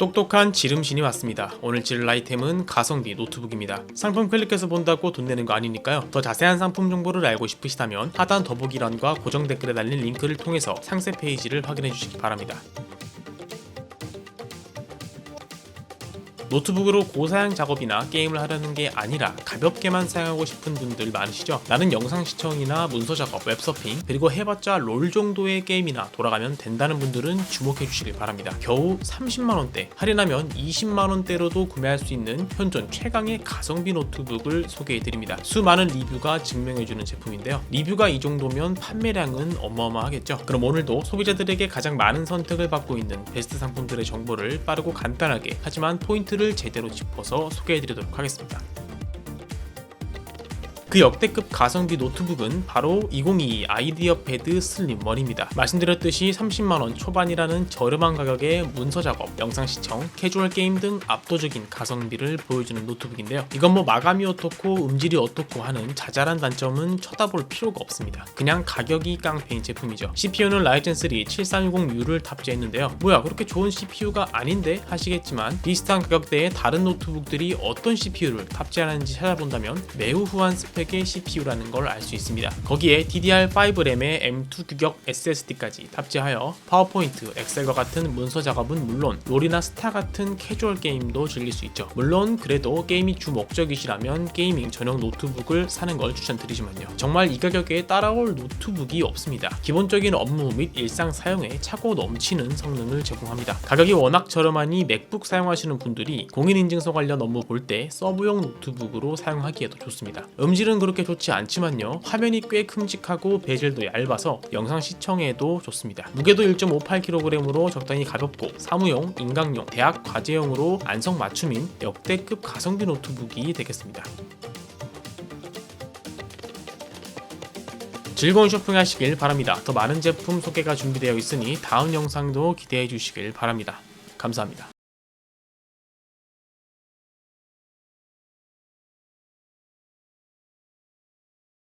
똑똑한 지름신이 왔습니다. 오늘 지를 아이템은 가성비 노트북입니다. 상품 클릭해서 본다고 돈 내는 거 아니니까요. 더 자세한 상품 정보를 알고 싶으시다면 하단 더보기란과 고정 댓글에 달린 링크를 통해서 상세 페이지를 확인해 주시기 바랍니다. 노트북으로 고사양 작업이나 게임을 하려는 게 아니라 가볍게만 사용하고 싶은 분들 많으시죠? 나는 영상 시청이나 문서 작업, 웹서핑, 그리고 해봤자 롤 정도의 게임이나 돌아가면 된다는 분들은 주목해 주시길 바랍니다. 겨우 30만원대, 할인하면 20만원대로도 구매할 수 있는 현존 최강의 가성비 노트북을 소개해 드립니다. 수많은 리뷰가 증명해 주는 제품인데요. 리뷰가 이 정도면 판매량은 어마어마하겠죠? 그럼 오늘도 소비자들에게 가장 많은 선택을 받고 있는 베스트 상품들의 정보를 빠르고 간단하게 하지만 포인트를 제대로 짚어서 소개해 드리도록 하겠습니다. 그 역대급 가성비 노트북은 바로 2022 아이디어 패드 슬림 1입니다. 말씀드렸듯이 30만원 초반이라는 저렴한 가격에 문서 작업, 영상 시청, 캐주얼 게임 등 압도적인 가성비를 보여주는 노트북인데요. 이건 뭐 마감이 어떻고 음질이 어떻고 하는 자잘한 단점은 쳐다볼 필요가 없습니다. 그냥 가격이 깡패인 제품이죠. CPU는 라이젠 3 7360U를 탑재했는데요. 뭐야 그렇게 좋은 CPU가 아닌데 하시겠지만 비슷한 가격대의 다른 노트북들이 어떤 CPU를 탑재하는지 찾아본다면 매우 후한 스펙 스펙의 CPU라는 걸 알 수 있습니다. 거기에 DDR5 램의 M2 규격 SSD까지 탑재하여 파워포인트, 엑셀과 같은 문서 작업은 물론 롤이나 스타 같은 캐주얼 게임도 즐길 수 있죠. 물론 그래도 게임이 주 목적이시라면 게이밍 전용 노트북을 사는 걸 추천드리지만요. 정말 이 가격에 따라올 노트북이 없습니다. 기본적인 업무 및 일상 사용에 차고 넘치는 성능을 제공합니다. 가격이 워낙 저렴하니 맥북 사용하시는 분들이 공인인증서 관련 업무 볼 때 서브용 노트북으로 사용하기에도 좋습니다. 음 질은 그렇게 좋지 않지만요. 화면이 꽤 큼직하고 베젤도 얇아서 영상 시청에도 좋습니다. 무게도 1.58kg으로 적당히 가볍고 사무용, 인강용, 대학 과제용으로 안성 맞춤인 역대급 가성비 노트북이 되겠습니다. 즐거운 쇼핑하시길 바랍니다. 더 많은 제품 소개가 준비되어 있으니 다음 영상도 기대해 주시길 바랍니다. 감사합니다.